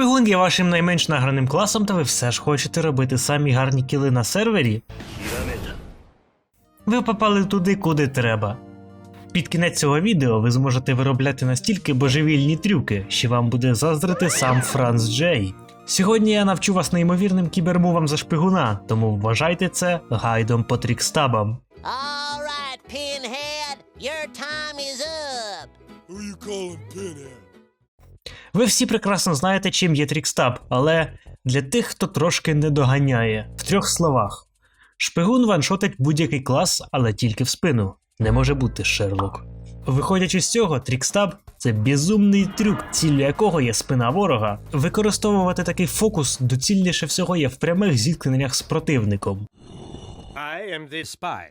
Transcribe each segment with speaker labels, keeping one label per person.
Speaker 1: Шпигун є вашим найменш награним класом, та ви все ж хочете робити самі гарні кіли на сервері? Ви попали туди, куди треба. Під кінець цього відео ви зможете виробляти настільки божевільні трюки, що вам буде заздрити сам Франц Джей. Сьогодні я навчу вас неймовірним кібермувам за шпигуна, тому вважайте це гайдом по трікстабам.
Speaker 2: All right, Pinhead, your time is up.
Speaker 3: Who you calling Pinhead?
Speaker 1: Ви всі прекрасно знаєте, чим є трікстаб, але для тих, хто трошки не доганяє, в трьох словах: шпигун ваншотить будь-який клас, але тільки в спину. Не може бути Шерлок. Виходячи з цього, трікстаб це безумний трюк, ціллю якого є спина ворога. Використовувати такий фокус доцільніше всього є в прямих зіткненнях з противником.
Speaker 4: I am the spy.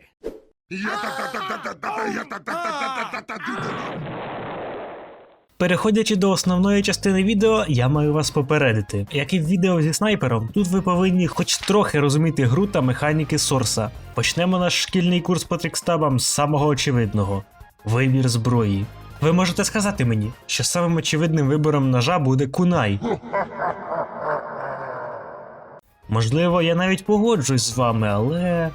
Speaker 1: Переходячи до основної частини відео, я маю вас попередити. Як і в відео зі снайпером, тут ви повинні хоч трохи розуміти гру та механіки Сорса. Почнемо наш шкільний курс по трікстабам з самого очевидного вибір зброї. Ви можете сказати мені, що самим очевидним вибором ножа буде кунай. Можливо, я навіть погоджуюсь з вами, але.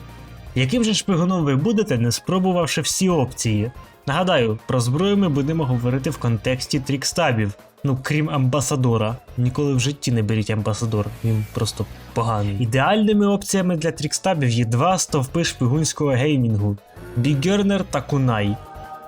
Speaker 1: Яким же шпигуном ви будете, не спробувавши всі опції? Нагадаю, про зброю ми будемо говорити в контексті трікстабів. Ну, крім амбасадора. Ніколи в житті не беріть амбасадор, він просто поганий. Ідеальними опціями для трікстабів є два стовпи шпигунського геймінгу: Бігернер та Кунай.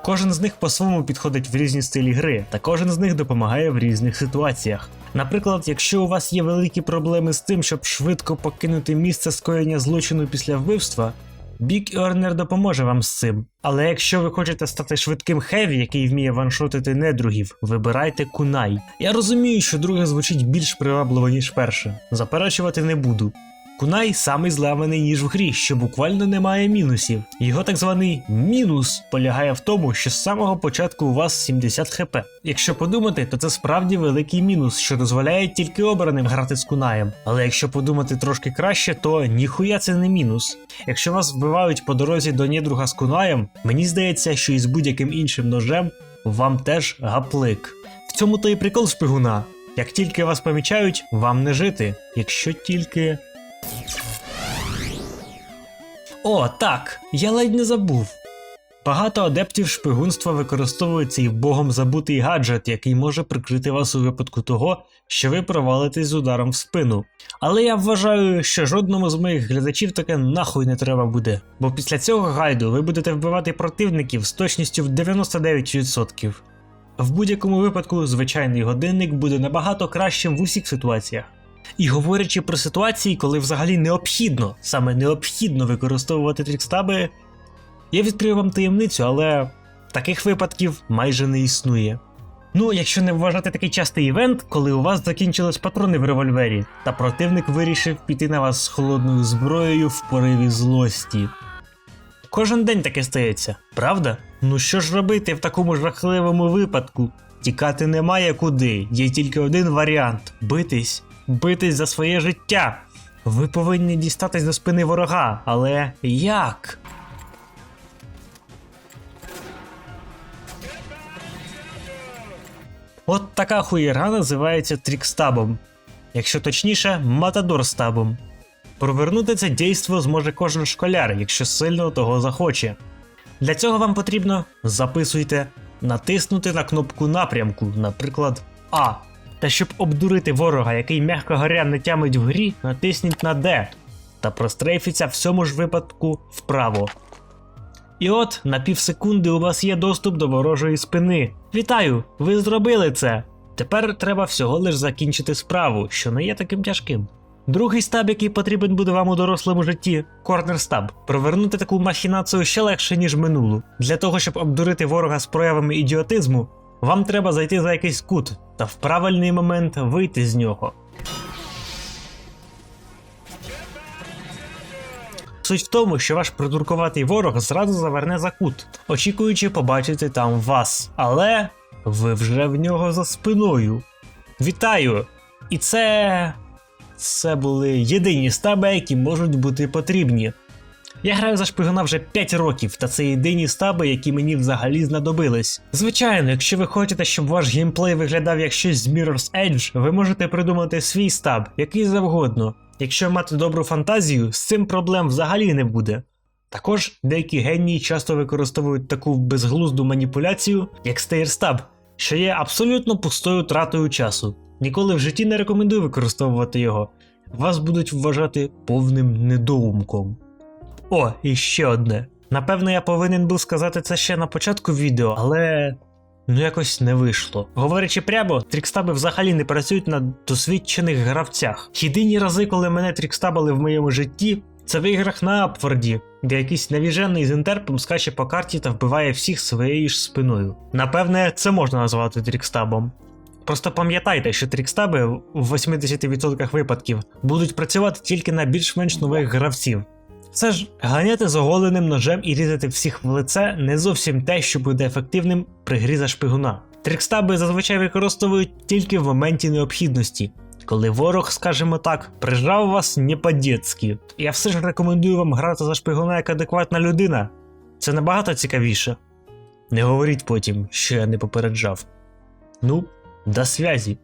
Speaker 1: Кожен з них по-своєму підходить в різні стилі гри, та кожен з них допомагає в різних ситуаціях. Наприклад, якщо у вас є великі проблеми з тим, щоб швидко покинути місце скоєння злочину після вбивства, Big Earner допоможе вам з цим. Але якщо ви хочете стати швидким хеві, який вміє ваншотити недругів, вибирайте кунай. Я розумію, що друге звучить більш привабливо, ніж перше. Заперечувати не буду. Кунай самий зламаний ніж в грі, що буквально не має мінусів. Його так званий мінус полягає в тому, що з самого початку у вас 70 хп. Якщо подумати, то це справді великий мінус, що дозволяє тільки обраним грати з кунаєм. Але якщо подумати трошки краще, то ніхуя це не мінус. Якщо вас вбивають по дорозі до недруга з кунаєм, мені здається, що і з будь-яким іншим ножем вам теж гаплик. В цьому то і прикол шпигуна. Як тільки вас помічають, вам не жити, якщо тільки. О, так, я ледь не забув. Багато адептів шпигунства використовують цей богом забутий гаджет, який може прикрити вас у випадку того, що ви провалитесь з ударом в спину. Але я вважаю, що жодному з моїх глядачів таке нахуй не треба буде, бо після цього гайду ви будете вбивати противників з точністю в 99%. В будь-якому випадку звичайний годинник буде набагато кращим в усіх ситуаціях. І говорячи про ситуації, коли взагалі необхідно, саме необхідно використовувати трікстаби, я відкрию вам таємницю, але таких випадків майже не існує. Ну, якщо не вважати такий частий івент, коли у вас закінчились патрони в револьвері, та противник вирішив піти на вас з холодною зброєю в пориві злості. Кожен день таке стається, правда? Ну що ж робити в такому жахливому випадку? Тікати немає куди, є тільки один варіант битись, битись за своє життя. Ви повинні дістатись до спини ворога, але як? От така хуєра називається трікстабом, якщо точніше, матадорстабом. Провернути це дійство зможе кожен школяр, якщо сильно того захоче. Для цього вам потрібно записуйте, натиснути на кнопку напрямку, наприклад, А. Та щоб обдурити ворога, який м'яко говоря не тямить в грі, натисніть на D та прострейфіться в цьому ж випадку вправо. І от на півсекунди у вас є доступ до ворожої спини. Вітаю! Ви зробили це! Тепер треба всього лиш закінчити справу, що не є таким тяжким. Другий стаб, який потрібен буде вам у дорослому житті корнер стаб. Провернути таку махінацію ще легше, ніж минулу. Для того, щоб обдурити ворога з проявами ідіотизму, вам треба зайти за якийсь кут та в правильний момент вийти з нього. Суть в тому, що ваш придуркуватий ворог зразу заверне за кут, очікуючи побачити там вас. Але ви вже в нього за спиною. Вітаю! І це. Це були єдині стаби, які можуть бути потрібні. Я граю за шпигуна вже 5 років, та це єдині стаби, які мені взагалі знадобились. Звичайно, якщо ви хочете, щоб ваш геймплей виглядав як щось з Mirror's Edge, ви можете придумати свій стаб, який завгодно. Якщо мати добру фантазію, з цим проблем взагалі не буде. Також деякі генії часто використовують таку безглузду маніпуляцію, як стейрстаб, що є абсолютно пустою тратою часу. Ніколи в житті не рекомендую використовувати його. Вас будуть вважати повним недоумком. О, і ще одне. Напевно, я повинен був сказати це ще на початку відео, але ну якось не вийшло. Говорячи прямо, трікстаби взагалі не працюють на досвідчених гравцях. Єдині рази, коли мене трікстабили в моєму житті, це в іграх на Апфорді, де якийсь навіжений з інтерпом скаче по карті та вбиває всіх своєю ж спиною. Напевне, це можна назвати трікстабом. Просто пам'ятайте, що трікстаби в 80% випадків будуть працювати тільки на більш-менш нових гравців. Все ж, ганяти з оголеним ножем і різати всіх в лице не зовсім те, що буде ефективним при грі за шпигуна. Трикстаби зазвичай використовують тільки в моменті необхідності, коли ворог, скажімо так, прижав вас не по-дєцьки. Я все ж рекомендую вам грати за шпигуна як адекватна людина. Це набагато цікавіше. Не говоріть потім, що я не попереджав. Ну, до связі.